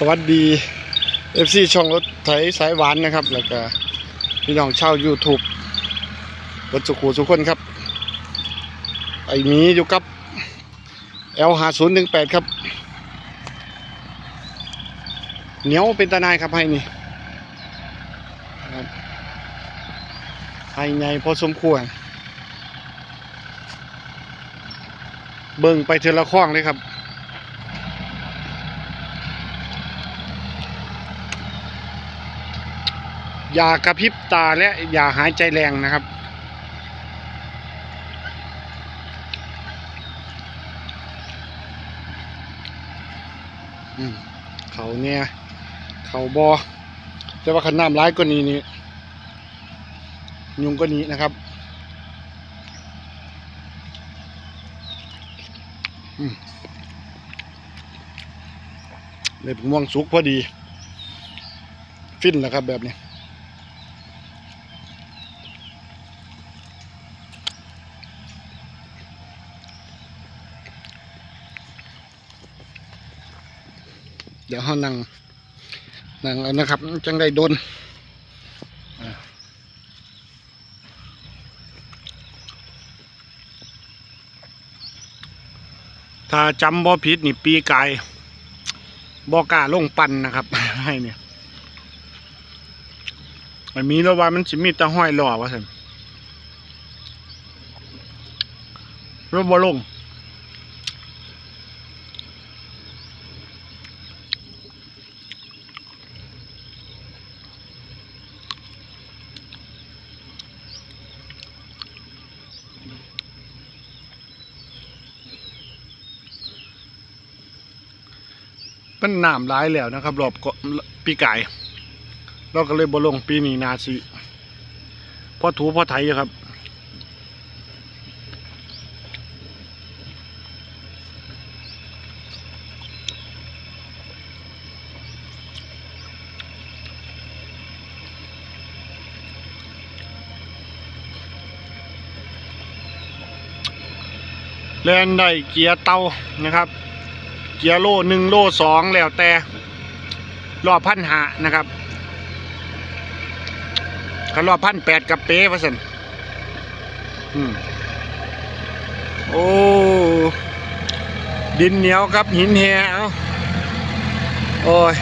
สวัสดี FC ช่องรถไถสายหวานนะครับ แล้วก็พี่น้องชาว YouTube รถสุขูสุขคนครับ ไอ้หมีอยู่กับ L 5 0 1 8ครับ เหนียวเป็นตานายครับให้นี่ให้ไงพอสมควร เบิ่งไปเทอละข้องเลยครับ อย่ากระพริบตาและอย่าหายใจแรงนะครับ เขาเนี่ย เขาบอแต่ว่าขันน้ำร้ายกว่านี้นี่ยุงก็นี้นะครับเลยผมม่วงสุกพอดี ฟินแล้วครับแบบนี้ เดี๋ยวเขานั่งนั่งเอานะครับ จังได้โดนถ้าจำบ่ผิดนี่ปีกายบอกาลงปันนะครับ ให้เนี่ยมันมีแล้วว่ามันสิมีตะห้อยหล่อว่าสันรถบ่ลง มันน้ำร้ายแล้วนะครับ รอบกาะปีไกายเราก็เลยบ่ลงปีนี้นาสิพอถูพอไถอยู่ครับ แลนได้เกียร์เตานะครับ เกียร์โลหนึ่งโลสองแล้วแต่รอบพันหานะครับก็รอบพันแปดกับเป๊ะวะสันโอ้ ดินเหนียวครับหินแหวโอ้ย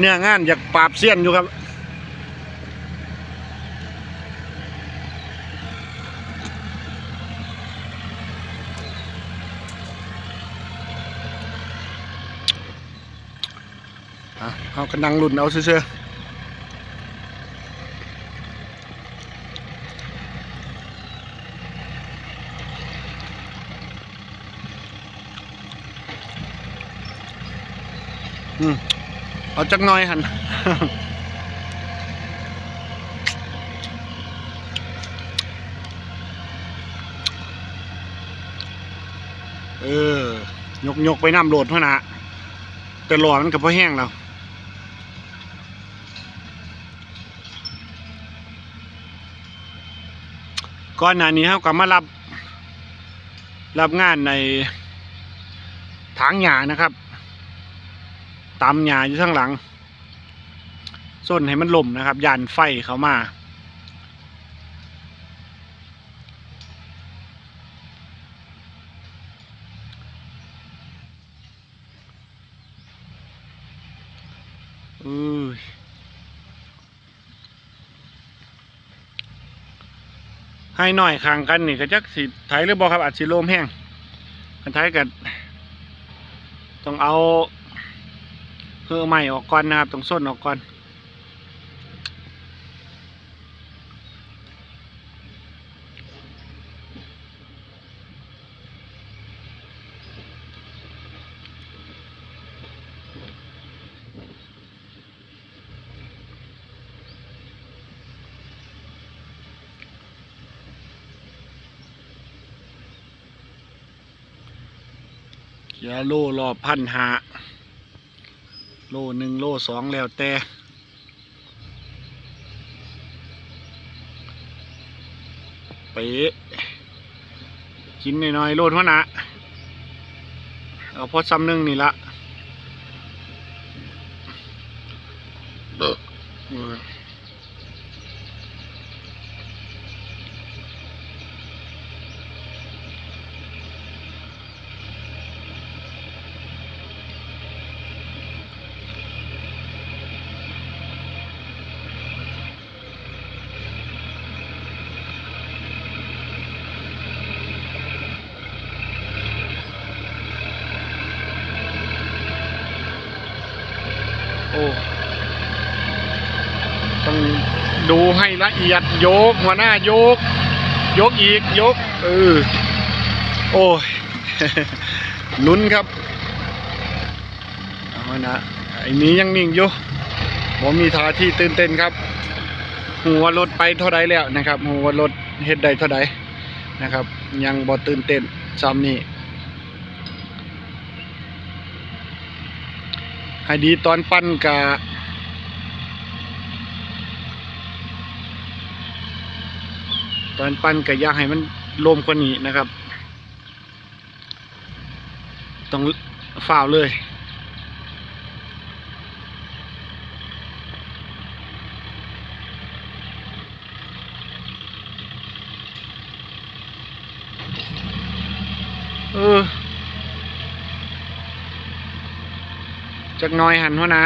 เนี่ยงานอยากปราบเสี้ยนอยู่ครับ อะเอา กระนังรุ่นเอาเชื่ออืมเอาจักหน่อยหันเออ ยกยกไปน้ำโหลดพ่อนะแต่หลอดมันกับพ่อแห้งแล้ว ก่อนหน้านี้เขาก็มารับ รับงานในถางหญ้านะครับตามหญ้าอยู่ข้างหลังส้นให้มันล่มนะครับยานไฟเขามา อุ้ย ให้หน่อยข้างกันนี่ก็จักสิไถหรือบ่ครับอาจสิโลมแห้งกันไถกันต้องเอาเพื่อใหม่ออกก่อนนะครับต้องส้นออกก่อน กียร์โลรอบพันหาโลหนึ่งโลสองแล้วแต่ไปกินหน่อยๆโลดหัวหนะเอาพอซ้ำหนึงนี่ละเออโอ้ ต้อง ดูให้ละเอียดโยก หัวหน้าโยก ยกอีกยกเออโอ้ยลุ้นครับเอานะไอ้นี้ยังนิ่งอยู่ผมมีท่าที่ตื่นเต้นครับ หัวรถไปเท่าใดแล้วนะครับ หัวรถเฮ็ดใดเท่าใดนะครับ ยังบ่ตื่นเต้นซ้ำนี่ให้ดีตอนปั้นกะ ตอนปั้นก็อยากให้มันลมกว่านี้นะครับ ต้องฝ่าวเลยเออจักน้อยหันหัวนะ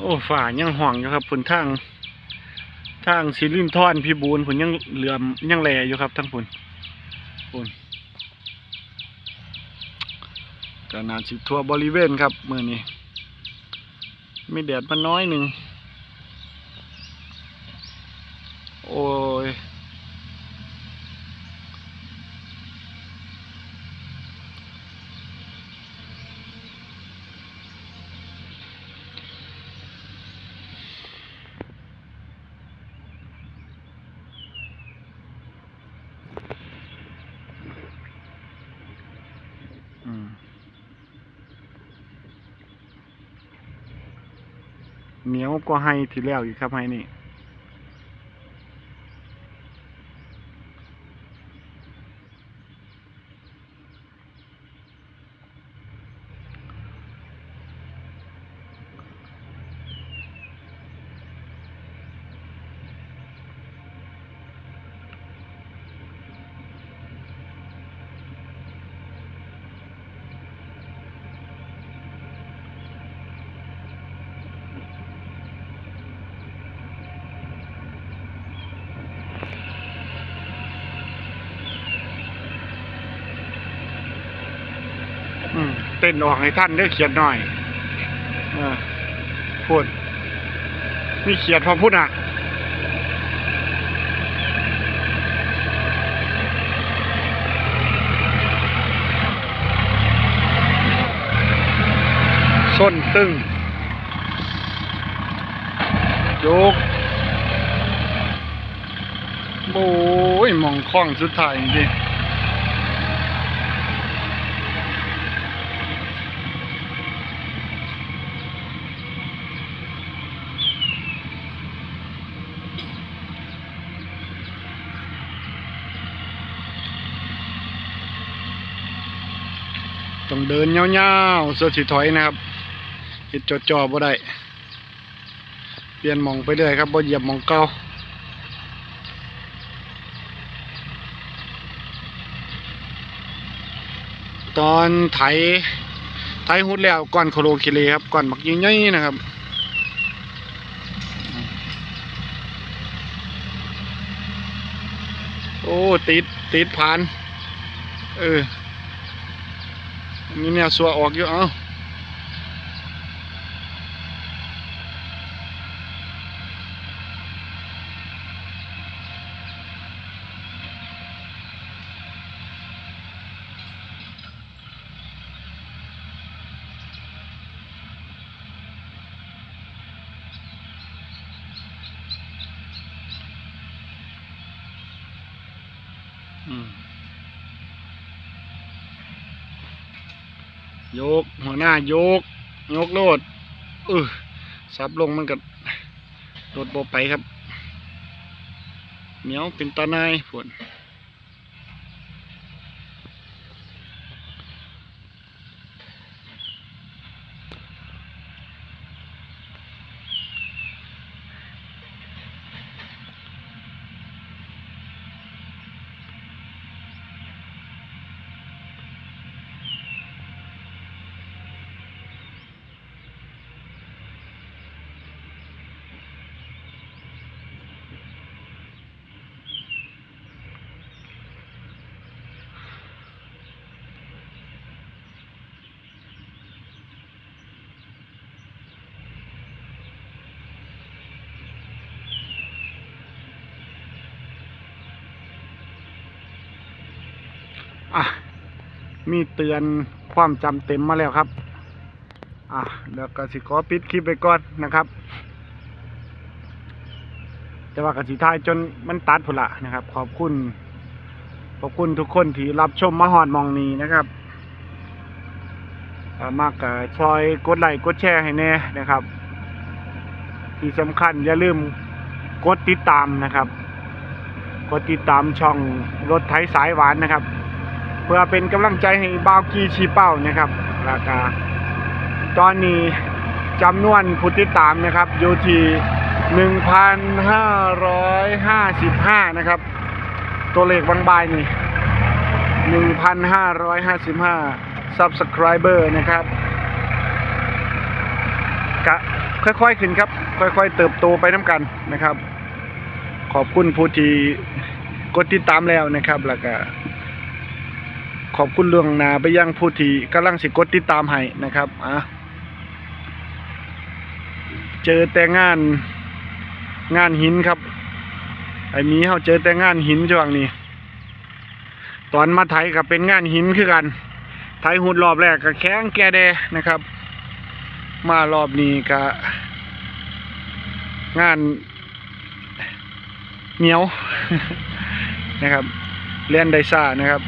โอ้ฝ่ายังห่วงอยู่ครับผลทาง ทางสิลินทอนพี่บูนผลยังเหลื่อมยังแหลอยู่ครับทั้งผลผลก็นาชิทั่วบริเวณครับมือนี้ มีแดดมาน้อยหนึ่งโอ้ยอืม เหนียวก็ให้ทีแล้วอีกครับให้นี่ อืม เต้นออกให้ท่านได้เขียนหน่อยอพูดมีเขียนพอพูดอะส้นตึงโยกโอ้ยมองคล้องสุดท้ายจริงๆ ต้องเดินเงาวๆเสื้อสีถอยนะครับเห็ดจอๆบ่ได้ เปลี่ยนมองไปเรื่อยครับบ่เหยียบมองเก่าตอนไถ ไถหุดแล้วก่อนโคโลคิเลครับก่อนมักยิ่งใหญ่นะครับโอ้ ติด ติดผ่าน เออ มีแนวสัวออกอยู่เอ้าอืม ยก หัวหน้ายก ยกโลดเออซับลงมันก็โดดโบไปครับ เหนียวเป็นตาหนายฝน อะมีเตือนความจำเต็มมาแล้วครับ อะเดี๋ยวกสิขอปิดคลิปไปก่อนนะครับ แต่ว่ากสิท้ายจนมันตัดพุ่นละนะครับ ขอบคุณ ขอบคุณทุกคนที่รับชมมาหอดมองนี้นะครับมากกับชอยกดไลค์กดแชร์ให้แน่นะครับ ที่สำคัญอย่าลืมกดติดตามนะครับ กดติดตามช่องรถไถสายหวานนะครับ พื่อเป็นกำลังใจให้บาวกีชีเป้านะครับราคาตอนนี้จำนวนผู้ติดตามนะครับอยู่ที่1,555 นะครับ ตัวเลขบางใบนี่1,555 subscriber นะครับกะค่อยๆขึ้นครับ ค่อยๆเติบโตไปน้ำกันนะครับ ขอบคุณผู้ที่กดติดตามแล้วนะครับแล้วก็ ขอบคุณเรื่องนาไปยังผู้ที่กำลังสิกดติดตามให้นะครับอะเจอแต่งานงานหินครับ ไอ้มีเขาเจอแต่งานหินช่วงนี้ ตอนมาไถกับเป็นงานหินคือกันไถหุดรอบแรกกับแข้งแกแดนะครับ มารอบนี้ก็งานเหนียวนะครับเล่นไดซ่านะครับ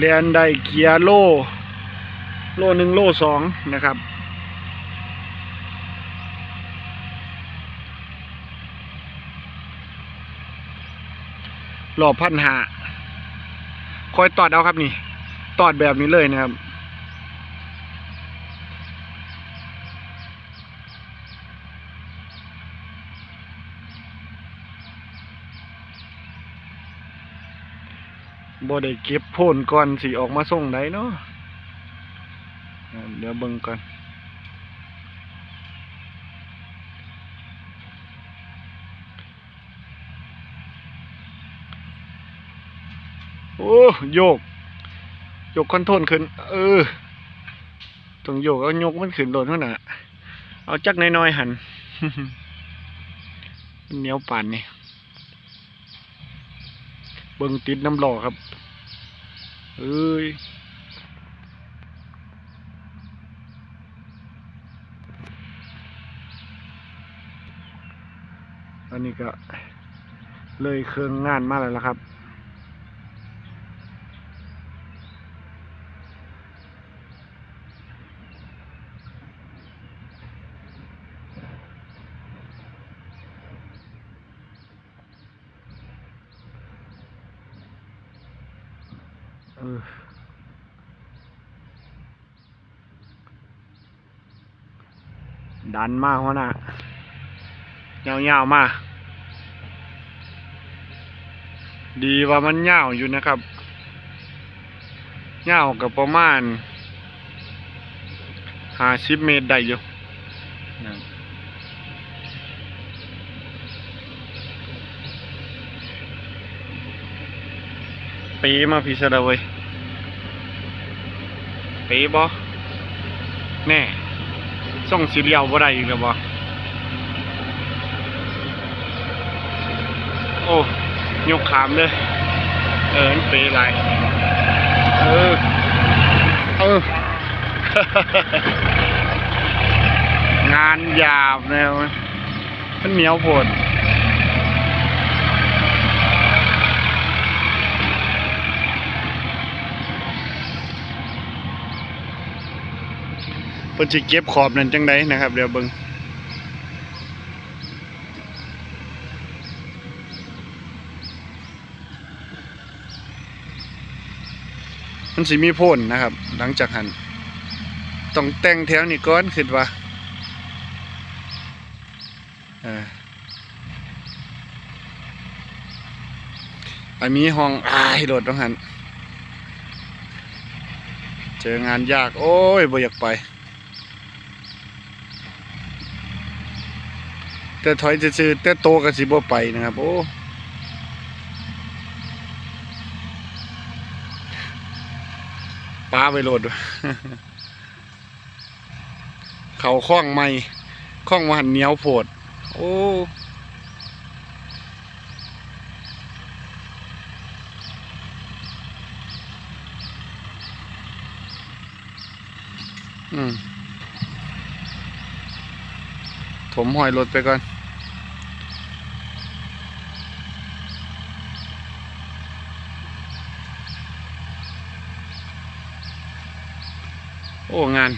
เรียนได้เกียร์โล โลหนึ่งโลสองนะครับ หล่อพันหาคอยตอดเอาครับนี่ ตอดแบบนี้เลยนะครับ บ่ได้เก็บโพ่นก่อนสิออกมาส่งได้เนาะเดี๋ยวเบิ่งก่อนโอ้โยก โยกคอนโทรลขึ้น เออต้องโยกเอายกมันขึ้นโดนเท่าน่ะ เอาจักน้อยๆหันมันเหนียวป่านนี่เบิ่งติดน้ำหล่อครับ เอ้ยอันนี้ก็เลยเครื่องงานมาแล้วละครับ เออ ดันมากหัวหน้าเงาวๆมา ดีว่ามันเงาวอยู่นะครับเงาวกับประมาณห้าสิบเมตรได้อยู่นะปีมาพิสดารเว้ยปีบ่แน่ ส่งสีเหลียวบ่ได้อีกแล้วบ่โอ้ยกขามเลยเออมันเปไรเออเอองานหยาบแนวมันเหนียวโผด พิ่นสิเก็บขอบนั่นจังไดนะครับ เดี๋ยวเบิ่งมันสิมีพ่นนะครับ หลังจากหันต้องแต่งแถวนี้ก่อนคิดว่าอออันมีห้องอายโดดต้องหัน เจองานยาก โอ้ยบ่อยากไป แต่ถอยจะซื่อแต่โตก็สิบ่ไปนะครับ โอ้ป้าไปโหลด เขาคล้องไม่คล้องมาหันเหนียวโพดโอ้อืม ผมห้อยรถไปก่อน โอ้ งาน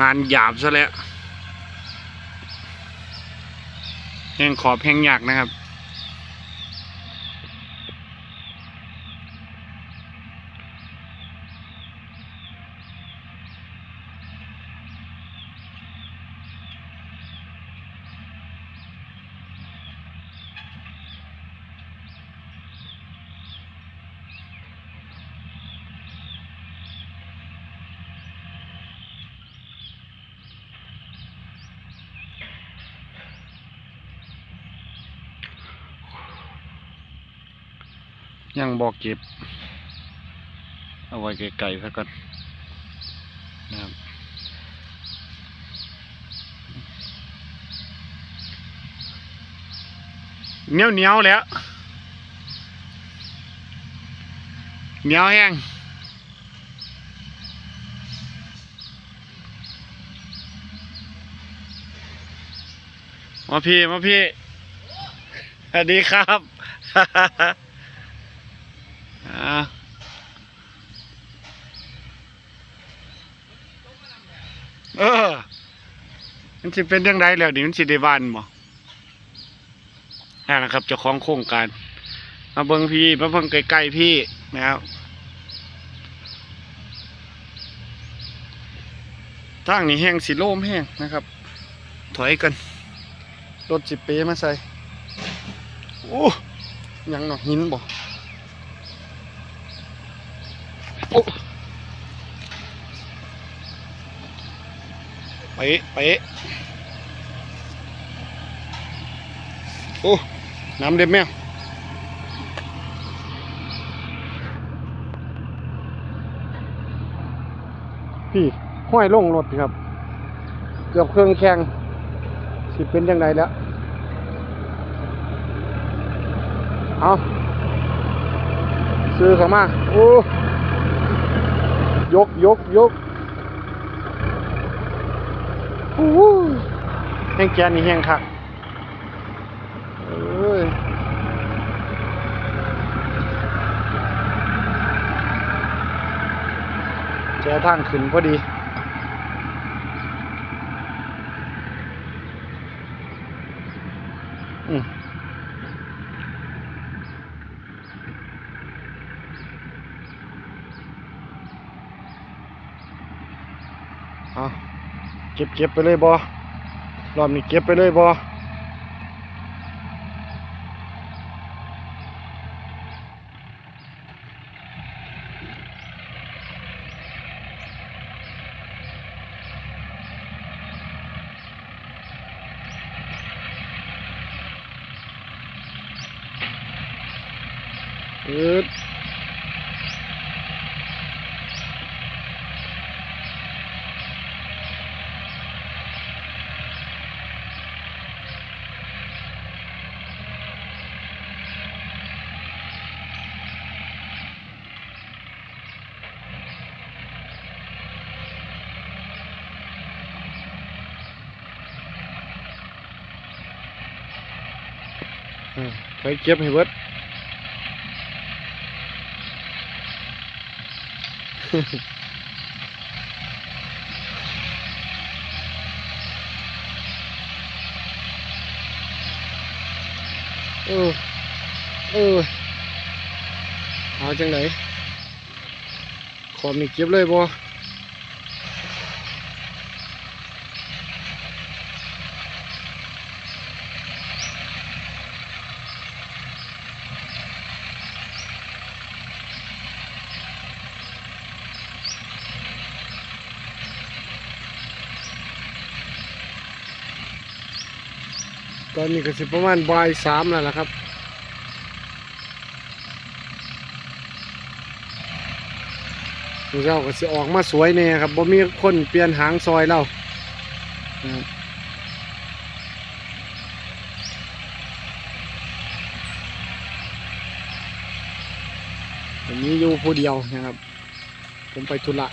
งานหยาบซะแล้วแห้งขอบแห้งยากนะครับ ยังบอกเก็บ เอาไว้ไกลๆซะก่อนนะครับเหนียวเหนียวๆแล้วเหนียวแห้งมาพี่มาพี่สวัสดีครับ อ่าเออ มันสิเป็นยังไงแล้วดิมันสิได้บ้านบ่นั่นนะครับเจ้าของโครงการ มาเบิ่งพี่มาเบิ่งใกล้ๆพี่นะครับทางนี้แห้งสิโล่มแห้งนะครับ ถอยกัน รถสิเปมาใส่ โอ้ยังเนาะหินบ่ ไปไปโอ้น้ำเด็ดแมวพี่ห้อยลงรถครับ เกือบเครื่องแข่งสิเป็นยังไงแล้ว เอาซื้อเข้ามา โอ้ ยกยกยก แห้งแกนี่แห้งคักเอ้ยแจทางขึ้นพอดีอืมเอา เก็บเก็บไปเลยบอรอบนี้เก็บไปเลยบอ ไปเก็บให้เบิดเออเออเอาจังไหนขอมีเก็บเลยบ่ อนนี้ก็สิประมาณบ่ายสามแล้วล่ะครับมือเจ้าก็สิออกมาสวยเนี่ยครับบ่มีคนเปลี่ยนหางซอยเรานะครับผมนี้อยู่ผู้เดียวนะครับ ผมไปธุระ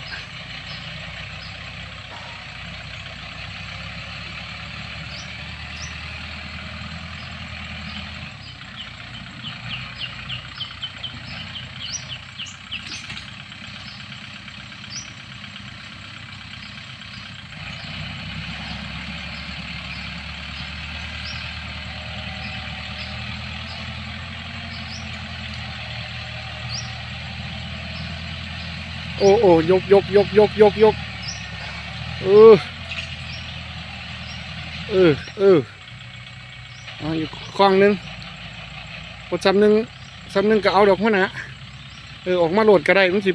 โอ้โอ้ยกยกยกยกยกยกเออเออเออเอาอยู่คลองหนึงกดซ้ำหนึงซ้ำหนึงก็เอาดอกหัวหนะเออออกมาโหลดก็ได้มันสิ